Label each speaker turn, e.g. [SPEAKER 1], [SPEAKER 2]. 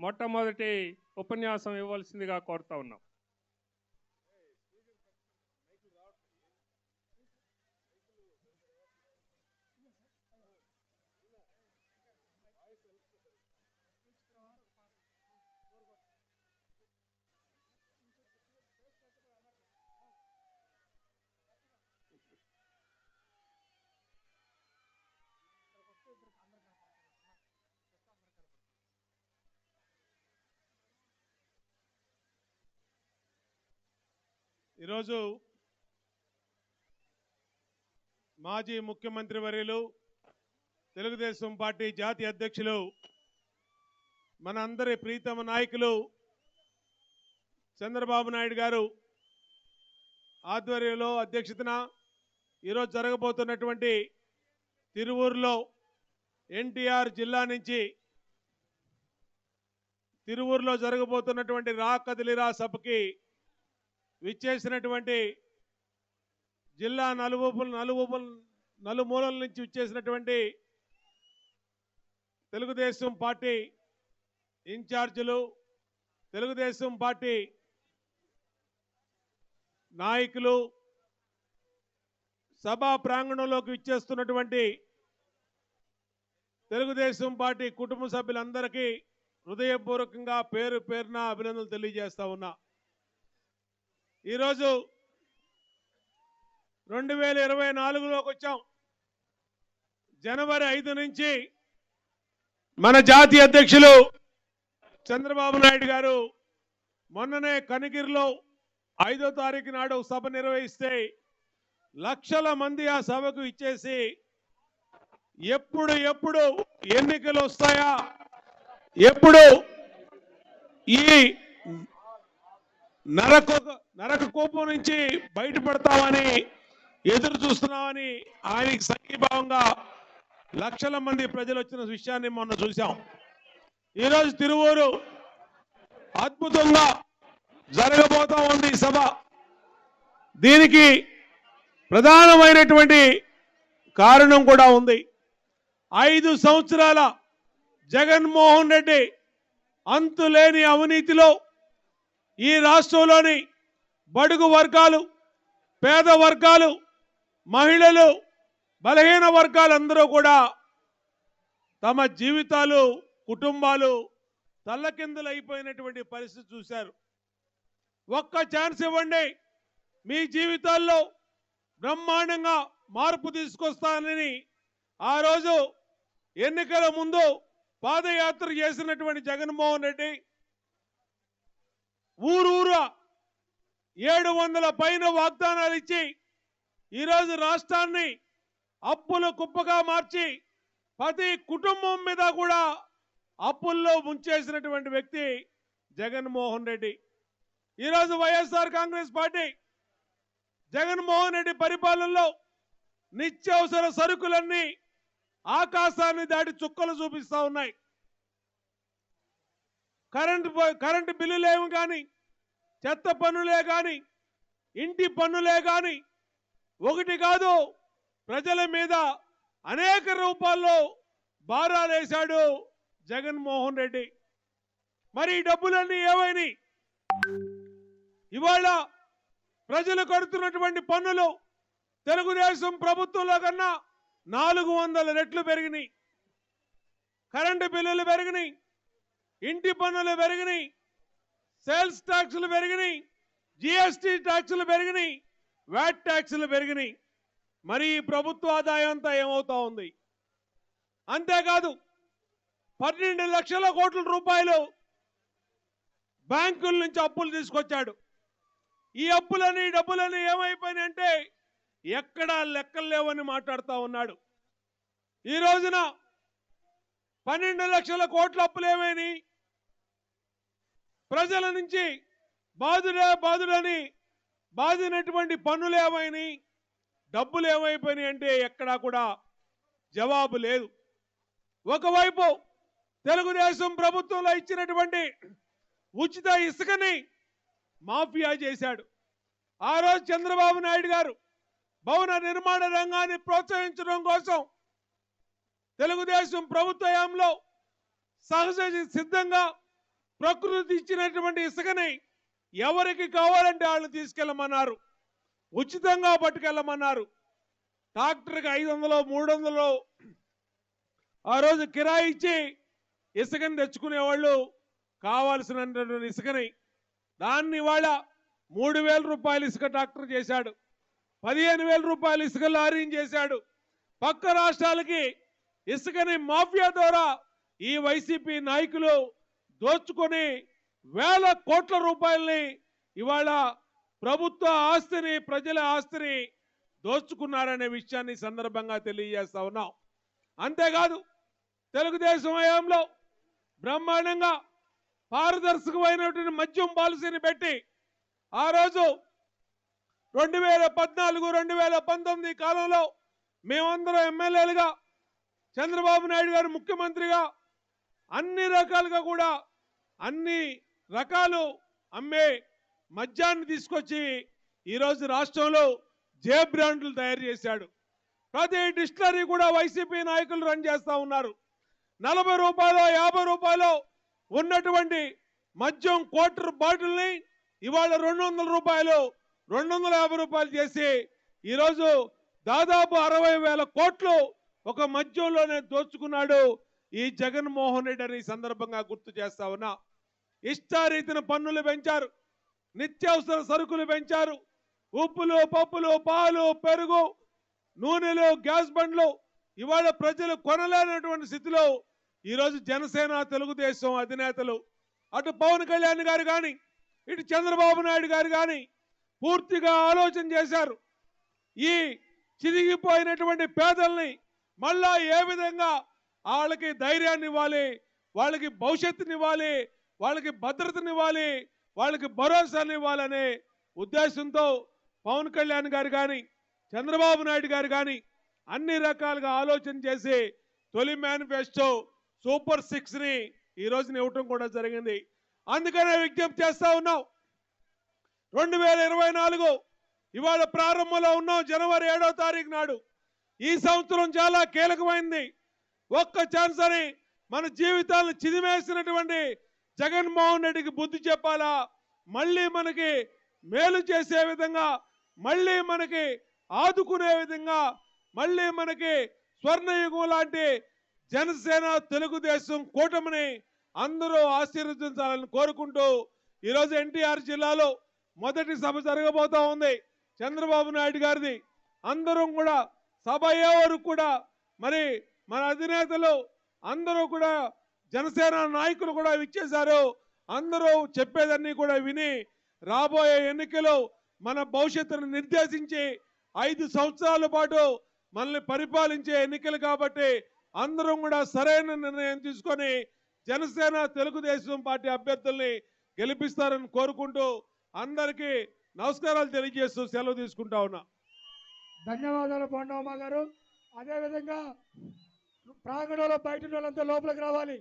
[SPEAKER 1] మొట్టమొదటి ఉపన్యాసం ఇవ్వాల్సిందిగా కోరుతా ఉన్నాం.
[SPEAKER 2] ఈరోజు మాజీ ముఖ్యమంత్రి వర్యులు తెలుగుదేశం పార్టీ జాతీయ అధ్యక్షులు మనందరి ప్రీతమ నాయకులు చంద్రబాబు నాయుడు గారు ఆధ్వర్యంలో అధ్యక్షతన ఈరోజు జరగబోతున్నటువంటి తిరువూరులో ఎన్టీఆర్ జిల్లా నుంచి తిరువూరులో జరగబోతున్నటువంటి రా కదిలిరా సభకి విచ్చేసినటువంటి జిల్లా నలువూపులు నలువూపుల నలుమూలల నుంచి విచ్చేసినటువంటి తెలుగుదేశం పార్టీ ఇన్ఛార్జీలు తెలుగుదేశం పార్టీ నాయకులు సభా ప్రాంగణంలోకి విచ్చేస్తున్నటువంటి తెలుగుదేశం పార్టీ కుటుంబ సభ్యులందరికీ హృదయపూర్వకంగా పేరు పేరున అభినందనలు తెలియజేస్తా ఉన్నా. ఈరోజు రెండు వేల ఇరవై నాలుగులోకి వచ్చాం జనవరి ఐదు నుంచి మన జాతీయ అధ్యక్షులు చంద్రబాబు నాయుడు గారు మొన్ననే కనిగిరిలో ఐదో తారీఖు నాడు సభ నిర్వహిస్తే లక్షల మంది ఆ సభకు ఇచ్చేసి ఎప్పుడు ఎప్పుడు ఎన్నికలు వస్తాయా ఎప్పుడు ఈ నరక నరక కోపం నుంచి బయటపడతామని ఎదురు చూస్తున్నామని ఆయనకి సంఘీభావంగా లక్షల మంది ప్రజలు వచ్చిన విషయాన్ని మొన్న చూశాం. ఈరోజు తిరువూరు అద్భుతంగా జరగబోతా ఉంది ఈ సభ. దీనికి ప్రధానమైనటువంటి కారణం కూడా ఉంది. ఐదు సంవత్సరాల జగన్మోహన్ రెడ్డి అంతులేని అవినీతిలో ఈ రాష్ట్రంలోని బడుగు వర్గాలు పేద వర్గాలు మహిళలు బలహీన వర్గాలందరూ కూడా తమ జీవితాలు కుటుంబాలు తల్లకిందులైపోయినటువంటి పరిస్థితి చూశారు. ఒక్క ఛాన్స్ ఇవ్వండి. మీ జీవితాల్లో బ్రహ్మాండంగా మార్పు తీసుకొస్తానని ఆ రోజు ఎన్నికల ముందు పాదయాత్ర చేసినటువంటి జగన్మోహన్ రెడ్డి ఊరూరా ఏడు వందల పైన వాగ్దానాలు ఇచ్చి ఈరోజు రాష్ట్రాన్ని అప్పుల కుప్పగా మార్చి ప్రతి కుటుంబం మీద కూడా అప్పుల్లో ముంచేసినటువంటి వ్యక్తి జగన్మోహన్ రెడ్డి. ఈరోజు YSR Congress party Jaganmohan Reddy పరిపాలనలో నిత్యావసర సరుకులన్నీ ఆకాశాన్ని దాటి చుక్కలు చూపిస్తా ఉన్నాయి. కరెంటు కరెంటు బిల్లులేము కానీ చెత్త పన్నులే కానీ ఇంటి పన్నులే కానీ ఒకటి కాదు ప్రజల మీద అనేక రూపాల్లో భారాలేశాడు జగన్మోహన్ రెడ్డి. మరి ఈ డబ్బులన్నీ ఏమైనాయి ఇవాళ ప్రజలు కడుతున్నటువంటి పన్నులు తెలుగుదేశం ప్రభుత్వంలో కన్నా నాలుగు వందల రెట్లు పెరిగినాయి. కరెంటు బిల్లులు పెరిగినాయి. ఇంటి పన్నులు పెరిగినాయి సేల్స్ ట్యాక్సులు పెరిగినాయి జిఎస్టి ట్యాక్సులు పెరిగినాయి వ్యాట్ ట్యాక్సులు పెరిగినాయి. మరి ప్రభుత్వ ఆదాయం అంతా ఏమవుతా ఉంది? అంతేకాదు పన్నెండు లక్షల కోట్ల రూపాయలు బ్యాంకుల నుంచి అప్పులు తీసుకొచ్చాడు. ఈ అప్పులని డబ్బులని ఏమైపోయినాయి అంటే ఎక్కడా లెక్కలు లేవని మాట్లాడుతూ ఉన్నాడు. ఈ రోజున పన్నెండు లక్షల కోట్ల అప్పులు ఏమైనాయి? ప్రజల నుంచి బాధుడే బాధుడని బాధినటువంటి పన్నులు ఏమైనాయి? డబ్బులు ఏమైపోయినాయి అంటే ఎక్కడా కూడా జవాబు లేదు. ఒకవైపు తెలుగుదేశం ప్రభుత్వంలో ఇచ్చినటువంటి ఉచిత ఇసుకని మాఫియా చేశాడు. ఆ రోజు చంద్రబాబు నాయుడు గారు భవన నిర్మాణ రంగాన్ని ప్రోత్సహించడం కోసం తెలుగుదేశం ప్రభుత్వంలో సహజ సిద్ధంగా ప్రకృతి ఇచ్చినటువంటి ఇసుకని ఎవరికి కావాలంటే వాళ్ళని తీసుకెళ్ళమన్నారు. ఉచితంగా పట్టుకెళ్ళమన్నారు. ట్రాక్టర్కి ఐదు వందలు మూడు వందలు ఆ రోజు కిరాయి ఇచ్చి ఇసుకని తెచ్చుకునేవాళ్ళు కావాల్సినటువంటి ఇసుకని దాన్ని ఇవాళ మూడు వేల రూపాయలు ఇసుక ట్రాక్టర్ చేశాడు. పదిహేను వేల రూపాయలు ఇసుక లారీని చేశాడు. పక్క రాష్ట్రాలకి ఇసుకని మాఫియా ద్వారా ఈ వైసీపీ నాయకులు దోచుకొని వేల కోట్ల రూపాయల్ని ఇవాళ ప్రభుత్వ ఆస్తిని ప్రజల ఆస్తిని దోచుకున్నారనే విషయాన్ని సందర్భంగా తెలియజేస్తా ఉన్నాం. అంతేకాదు తెలుగుదేశం హయాంలో బ్రహ్మాండంగా పారదర్శకమైనటువంటి మద్యం పాలసీని పెట్టి ఆ రోజు రెండు వేల పద్నాలుగు రెండు వేల పంతొమ్మిది కాలంలో మేమందరం ఎమ్మెల్యేలుగా చంద్రబాబు నాయుడు గారు ముఖ్యమంత్రిగా అన్ని రకాలుగా కూడా అన్ని రకాలు అమ్మే మద్యాన్ని తీసుకొచ్చి ఈరోజు రాష్ట్రంలో జే బ్రాండ్లు తయారు చేశాడు. ప్రతి డిస్టిలరీ కూడా వైసీపీ నాయకులు రన్ చేస్తా ఉన్నారు. నలభై రూపాయలు యాభై రూపాయలు ఉన్నటువంటి మద్యం క్వార్టర్ బాటిల్ని ఇవాళ రెండు వందల రూపాయలు రెండు వందల యాభై రూపాయలు చేసి ఈరోజు దాదాపు అరవై వేల కోట్లు ఒక మద్యంలోనే దోచుకున్నాడు ఈ జగన్మోహన్ రెడ్డి అని ఈ సందర్భంగా గుర్తు చేస్తా ఉన్నా. ఇష్టారీతిన పన్నులు పెంచారు నిత్యావసర సరుకులు పెంచారు. ఉప్పులు పప్పులు పాలు పెరుగు నూనెలు గ్యాస్ బండ్లు ఇవాళ ప్రజలు కొనలేనటువంటి స్థితిలో ఈరోజు జనసేన తెలుగుదేశం అధినేతలు అటు పవన్ కళ్యాణ్ గారు కానీ ఇటు చంద్రబాబు నాయుడు గారు కానీ పూర్తిగా ఆలోచన చేశారు. ఈ చిరిగిపోయినటువంటి పేదల్ని మళ్ళా ఏ విధంగా వాళ్ళకి ధైర్యాన్ని ఇవ్వాలి వాళ్ళకి భవిష్యత్తునివ్వాలి వాళ్ళకి భద్రతనివ్వాలి వాళ్ళకి భరోసాని ఇవ్వాలనే ఉద్దేశంతో పవన్ కళ్యాణ్ గారు కానీ చంద్రబాబు నాయుడు గారు కానీ అన్ని రకాలుగా ఆలోచన చేసి తొలి మేనిఫెస్టో సూపర్ సిక్స్ని ఈ రోజున ఇవ్వటం కూడా జరిగింది. అందుకనే విజ్ఞప్తి చేస్తా ఉన్నాం. రెండు వేల ఇరవై నాలుగు ఇవాళ ప్రారంభంలో ఉన్నాం జనవరి ఏడో తారీఖు నాడు. ఈ సంవత్సరం చాలా కీలకమైంది. ఒక్క ఛాన్స్ అని మన జీవితాలను చిదిమేసినటువంటి జగన్మోహన్ రెడ్డికి బుద్ధి చెప్పాలా? మళ్ళీ మనకి మేలు చేసే విధంగా మళ్ళీ మనకి ఆదుకునే విధంగా మళ్ళీ మనకి స్వర్ణయుగం లాంటి జనసేన తెలుగుదేశం కూటమిని అందరూ ఆశీర్వదించాలని కోరుకుంటూ ఈరోజు ఎన్టీఆర్ జిల్లాలో మొదటి సభ జరగబోతా ఉంది. చంద్రబాబు నాయుడు గారిది. అందరం కూడా సభ అయ్యే వరకు కూడా మరి మన అధినేతలు అందరూ కూడా జనసేన నాయకులు కూడా ఇచ్చేశారు అందరూ చెప్పేదన్నీ కూడా విని రాబోయే ఎన్నికలు మన భవిష్యత్తును నిర్దేశించి ఐదు సంవత్సరాల పాటు మనల్ని పరిపాలించే ఎన్నికలు కాబట్టి అందరం కూడా సరైన నిర్ణయం తీసుకొని జనసేన తెలుగుదేశం పార్టీ అభ్యర్థుల్ని గెలిపిస్తారని కోరుకుంటూ అందరికీ నమస్కారాలు తెలియజేస్తూ సెలవు తీసుకుంటా ఉన్నా.
[SPEAKER 3] ధన్యవాదాలు పాండవమ్మ గారు. అదేవిధంగా ప్రాంగణంలో బయట వాళ్ళంతా లోపలికి రావాలి.